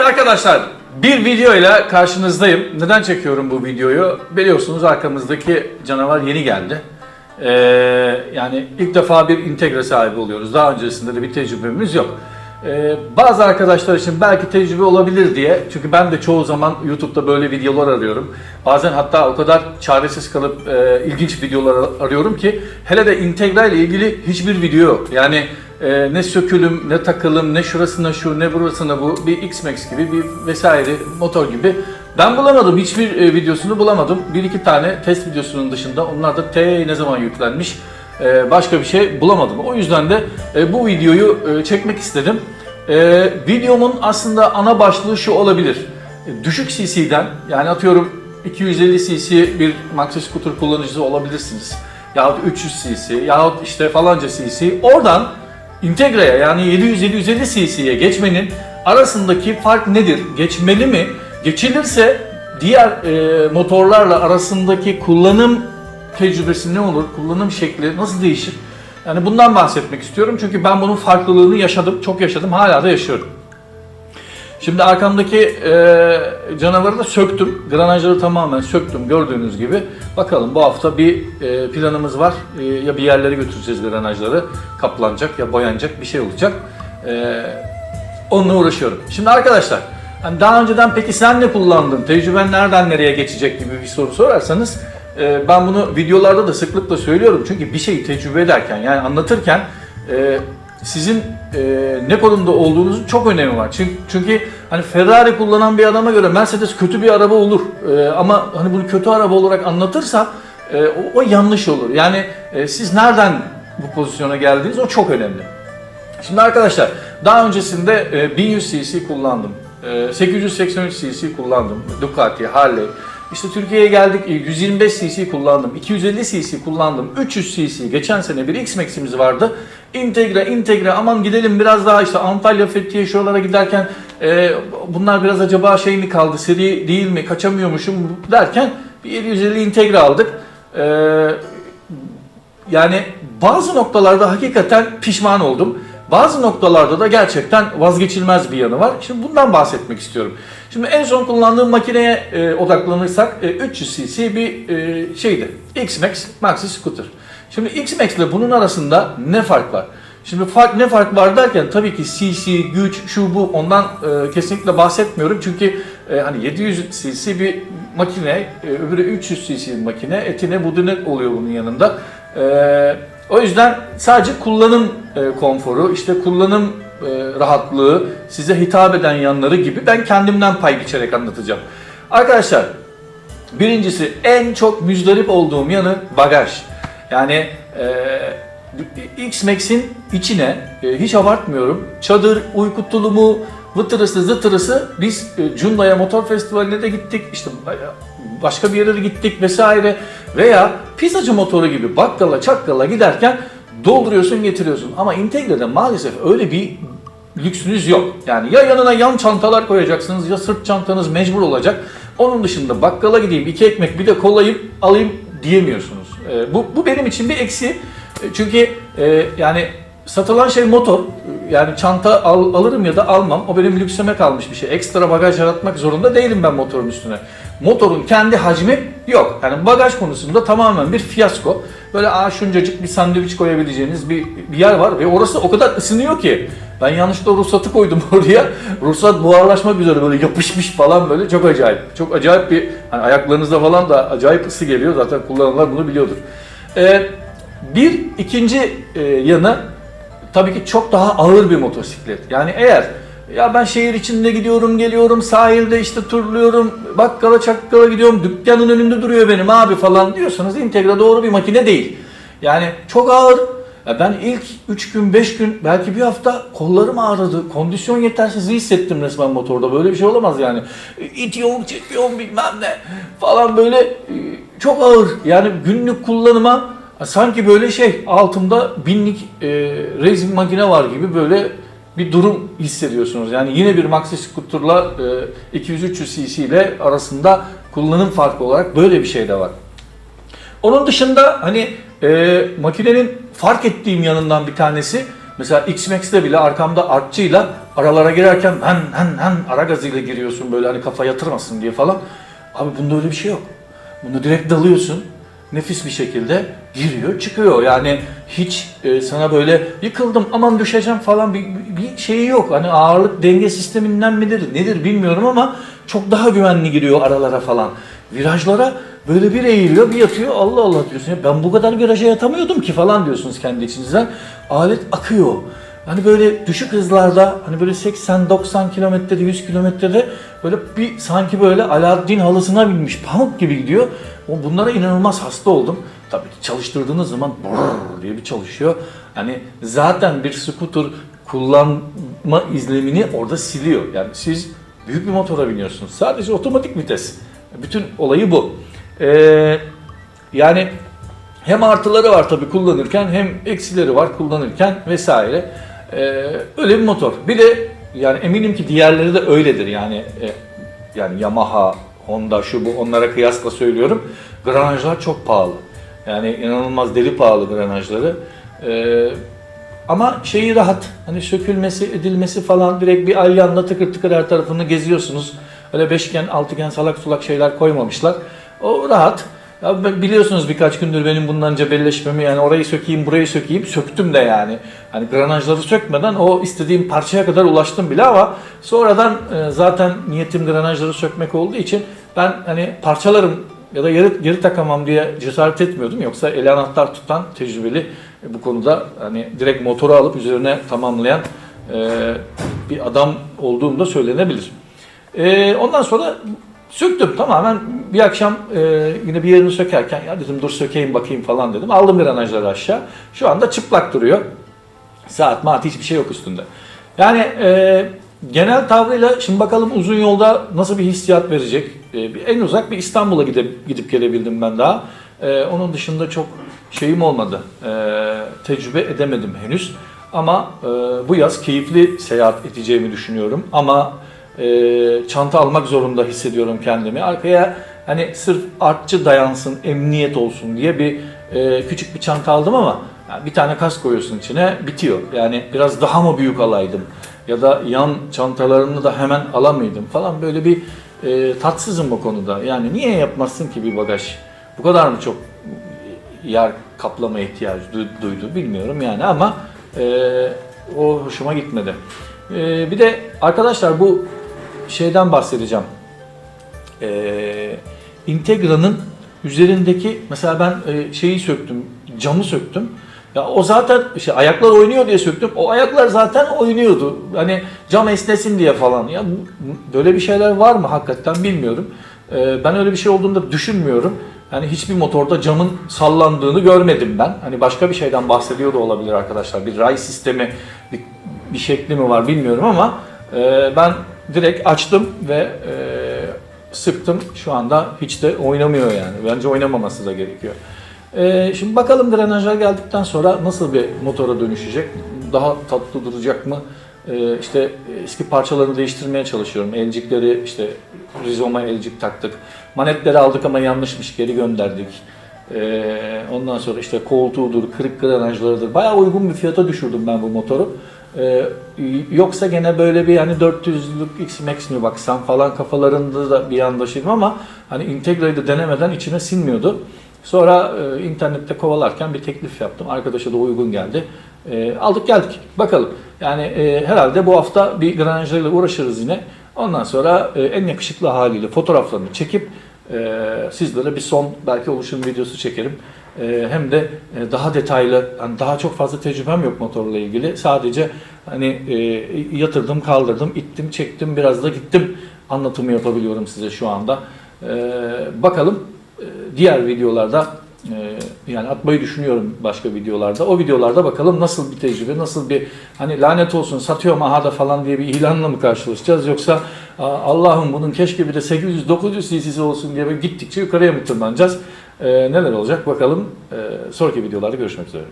Evet arkadaşlar bir video ile karşınızdayım. Neden çekiyorum bu videoyu? Biliyorsunuz arkamızdaki canavar yeni geldi. Ee, yani ilk defa bir integre sahibi oluyoruz. Daha öncesinde de bir tecrübemiz yok. Ee, bazı arkadaşlar için belki tecrübe olabilir diye çünkü ben de çoğu zaman YouTube'da böyle videolar arıyorum. Bazen hatta o kadar çaresiz kalıp e, ilginç videolar arıyorum ki hele de Integra ile ilgili hiçbir video yok. Yani e, ne sökülüm, ne takılım, ne şurasına şu, ne burasına bu, bir X-Max gibi bir vesaire motor gibi. Ben bulamadım, hiçbir e, videosunu bulamadım. Bir iki tane test videosunun dışında onlar da T ne zaman yüklenmiş e, başka bir şey bulamadım. O yüzden de e, bu videoyu e, çekmek istedim. E, videomun aslında ana başlığı şu olabilir. E, düşük CC'den yani atıyorum 250 cc bir maxi scooter kullanıcısı olabilirsiniz. Yahut 300 cc yahut işte falanca cc. Oradan Integra'ya yani 700-750 cc'ye geçmenin arasındaki fark nedir? Geçmeli mi? Geçilirse diğer e, motorlarla arasındaki kullanım tecrübesi ne olur? Kullanım şekli nasıl değişir? Yani bundan bahsetmek istiyorum çünkü ben bunun farklılığını yaşadım, çok yaşadım, hala da yaşıyorum. Şimdi arkamdaki e, canavarı da söktüm. Granajları tamamen söktüm gördüğünüz gibi. Bakalım bu hafta bir e, planımız var. E, ya bir yerlere götüreceğiz granajları. Kaplanacak ya boyanacak bir şey olacak. E, onunla uğraşıyorum. Şimdi arkadaşlar hani daha önceden peki sen ne kullandın? Tecrüben nereden nereye geçecek gibi bir soru sorarsanız e, ben bunu videolarda da sıklıkla söylüyorum. Çünkü bir şeyi tecrübe ederken yani anlatırken e, sizin e, ne konumda olduğunuzun çok önemi var. Çünkü, çünkü hani Ferrari kullanan bir adama göre Mercedes kötü bir araba olur. E, ama hani bunu kötü araba olarak anlatırsam e, o, o yanlış olur. Yani e, siz nereden bu pozisyona geldiniz o çok önemli. Şimdi arkadaşlar daha öncesinde e, 1100 cc kullandım. E, 883 cc kullandım. Ducati, Harley. İşte Türkiye'ye geldik e, 125 cc kullandım, 250 cc kullandım, 300 cc geçen sene bir X-Max'imiz vardı. Integra, Integra aman gidelim biraz daha işte Antalya, Fethiye şuralara giderken e, bunlar biraz acaba şey mi kaldı, seri değil mi, kaçamıyormuşum derken bir 750 Integra aldık. E, yani bazı noktalarda hakikaten pişman oldum. Bazı noktalarda da gerçekten vazgeçilmez bir yanı var. Şimdi bundan bahsetmek istiyorum. Şimdi en son kullandığım makineye e, odaklanırsak e, 300 cc bir e, şeydi. X-Max Maxi Scooter. Şimdi X-Max ile bunun arasında ne fark var? Şimdi fark ne fark var derken tabii ki cc, güç, şu bu ondan e, kesinlikle bahsetmiyorum. Çünkü e, hani 700 cc bir makine, e, öbürü 300 cc bir makine. Etine budune oluyor bunun yanında. E, o yüzden sadece kullanım e, konforu, işte kullanım e, rahatlığı, size hitap eden yanları gibi ben kendimden pay biçerek anlatacağım. Arkadaşlar, birincisi en çok müzdarip olduğum yanı bagaj. Yani e, X-Max'in içine e, hiç abartmıyorum çadır, uyku tulumu, vıtırısı zıtırısı biz e, Cunda'ya motor festivaline de gittik işte başka bir yere de gittik vesaire veya pizzacı motoru gibi bakkala çakkala giderken dolduruyorsun getiriyorsun ama Integre'de maalesef öyle bir lüksünüz yok. Yani ya yanına yan çantalar koyacaksınız ya sırt çantanız mecbur olacak. Onun dışında bakkala gideyim iki ekmek bir de kolayım alayım diyemiyorsunuz. E, bu, bu benim için bir eksi. E, çünkü e, yani satılan şey motor. Yani çanta al, alırım ya da almam. O benim lüksüme kalmış bir şey. Ekstra bagaj yaratmak zorunda değilim ben motorun üstüne. Motorun kendi hacmi yok. Yani bagaj konusunda tamamen bir fiyasko. Böyle aa şuncacık bir sandviç koyabileceğiniz bir, bir yer var ve orası o kadar ısınıyor ki. Ben yanlışlıkla ruhsatı koydum oraya. Ruhsat buharlaşmak üzere böyle yapışmış falan böyle çok acayip. Çok acayip bir hani ayaklarınızda falan da acayip ısı geliyor. Zaten kullananlar bunu biliyordur. Ee, bir ikinci e, yanı tabii ki çok daha ağır bir motosiklet. Yani eğer ya ben şehir içinde gidiyorum, geliyorum, sahilde işte turluyorum, bakkala çakkala gidiyorum, dükkanın önünde duruyor benim abi falan diyorsanız Integra doğru bir makine değil. Yani çok ağır. Ya ben ilk 3 gün, 5 gün, belki bir hafta kollarım ağrıdı. Kondisyon yetersizliği hissettim resmen motorda. Böyle bir şey olamaz yani. İtiyorum, çekiyorum bilmem ne falan böyle çok ağır. Yani günlük kullanıma sanki böyle şey altımda binlik e, racing makine var gibi böyle bir durum hissediyorsunuz. Yani yine bir maxi scooter'la e, 200-300 cc ile arasında kullanım farkı olarak böyle bir şey de var. Onun dışında hani e, makinenin fark ettiğim yanından bir tanesi Mesela X-Max'te bile arkamda artçıyla aralara girerken hen hen hen ara gazıyla giriyorsun böyle hani kafa yatırmasın diye falan. Abi bunda öyle bir şey yok. Bunu direkt dalıyorsun. Nefis bir şekilde giriyor çıkıyor. Yani hiç e, sana böyle yıkıldım aman düşeceğim falan bir, bir şeyi yok. Hani ağırlık denge sisteminden midir nedir bilmiyorum ama çok daha güvenli giriyor aralara falan. Virajlara böyle bir eğiliyor bir yatıyor Allah Allah diyorsun. Ya ben bu kadar viraja yatamıyordum ki falan diyorsunuz kendi içinizden. Alet akıyor. Hani böyle düşük hızlarda hani böyle 80-90 kilometrede 100 kilometrede böyle bir sanki böyle Alaaddin halısına binmiş pamuk gibi gidiyor. Bunlara inanılmaz hasta oldum. Tabii ki çalıştırdığınız zaman brrr diye bir çalışıyor. Hani zaten bir scooter kullanma izlemini orada siliyor. Yani siz büyük bir motora biniyorsunuz. Sadece otomatik vites. Bütün olayı bu. Ee, yani hem artıları var tabii kullanırken hem eksileri var kullanırken vesaire. Ee, öyle bir motor. Bir de yani eminim ki diğerleri de öyledir yani e, yani Yamaha, Honda şu bu onlara kıyasla söylüyorum. Granajlar çok pahalı. Yani inanılmaz deli pahalı granajları. Ee, ama şeyi rahat. Hani sökülmesi, edilmesi falan direkt bir alyanla tıkır tıkır her tarafını geziyorsunuz. Öyle beşgen, altıgen, salak sulak şeyler koymamışlar. O rahat. Ya biliyorsunuz birkaç gündür benim bundan cebelleşmemi yani orayı sökeyim, burayı sökeyim. Söktüm de yani. Hani granajları sökmeden o istediğim parçaya kadar ulaştım bile ama sonradan e, zaten niyetim granajları sökmek olduğu için ben hani parçalarım ya da geri, geri takamam diye cesaret etmiyordum. Yoksa el anahtar tutan tecrübeli e, bu konuda hani direkt motoru alıp üzerine tamamlayan e, bir adam olduğum da söylenebilir. Ondan sonra söktüm tamamen bir akşam e, yine bir yerini sökerken ya dedim dur sökeyim bakayım falan dedim. Aldım granajları aşağı. Şu anda çıplak duruyor. Saat maat hiçbir şey yok üstünde. Yani e, genel tavrıyla şimdi bakalım uzun yolda nasıl bir hissiyat verecek. E, bir- en uzak bir İstanbul'a gidip, gidip gelebildim ben daha. E, onun dışında çok şeyim olmadı. E, tecrübe edemedim henüz. Ama e, bu yaz keyifli seyahat edeceğimi düşünüyorum. Ama e, çanta almak zorunda hissediyorum kendimi. Arkaya hani sırf artçı dayansın, emniyet olsun diye bir e, küçük bir çanta aldım ama yani bir tane kas koyuyorsun içine bitiyor. Yani biraz daha mı büyük alaydım ya da yan çantalarını da hemen alamaydım falan böyle bir e, tatsızım o konuda. Yani niye yapmazsın ki bir bagaj? Bu kadar mı çok yer kaplama ihtiyacı du- duydu bilmiyorum yani ama e, o hoşuma gitmedi. E, bir de arkadaşlar bu şeyden bahsedeceğim. E, Integra'nın üzerindeki mesela ben e, şeyi söktüm, camı söktüm. Ya o zaten işte ayaklar oynuyor diye söktüm. O ayaklar zaten oynuyordu. Hani cam esnesin diye falan. Ya böyle bir şeyler var mı hakikaten bilmiyorum. E, ben öyle bir şey olduğunu da düşünmüyorum. Yani hiçbir motorda camın sallandığını görmedim ben. Hani başka bir şeyden bahsediyor da olabilir arkadaşlar. Bir ray sistemi, bir, bir şekli mi var bilmiyorum ama e, ben direkt açtım ve e, sıktım. Şu anda hiç de oynamıyor yani. Bence oynamaması da gerekiyor. E, şimdi bakalım granajlar geldikten sonra nasıl bir motora dönüşecek? Daha tatlı duracak mı? E, işte eski parçalarını değiştirmeye çalışıyorum. Elcikleri işte rizoma elcik taktık. Manetleri aldık ama yanlışmış geri gönderdik. Ee, ondan sonra işte koltuğudur, kırık granajlarıdır. Bayağı uygun bir fiyata düşürdüm ben bu motoru. Ee, yoksa gene böyle bir hani 400'lük X-Max mi baksam falan kafalarında da bir yandaşıydım ama hani Integra'yı da denemeden içime sinmiyordu. Sonra e, internette kovalarken bir teklif yaptım. Arkadaşa da uygun geldi. E, aldık geldik. Bakalım. Yani e, herhalde bu hafta bir granajlarıyla uğraşırız yine. Ondan sonra e, en yakışıklı haliyle fotoğraflarını çekip e, sizlere bir son belki oluşum videosu çekerim. E, hem de e, daha detaylı, hani daha çok fazla tecrübem yok motorla ilgili. Sadece hani e, yatırdım, kaldırdım, ittim, çektim, biraz da gittim anlatımı yapabiliyorum size şu anda. E, bakalım e, diğer videolarda e, yani atmayı düşünüyorum başka videolarda. O videolarda bakalım nasıl bir tecrübe, nasıl bir hani lanet olsun satıyorum ahada falan diye bir ilanla mı karşılaşacağız yoksa "Aa, Allah'ım bunun keşke bir de 800-900 cc'si olsun diye gittikçe yukarıya mı tırmanacağız? E, neler olacak bakalım. E, sonraki videolarda görüşmek üzere.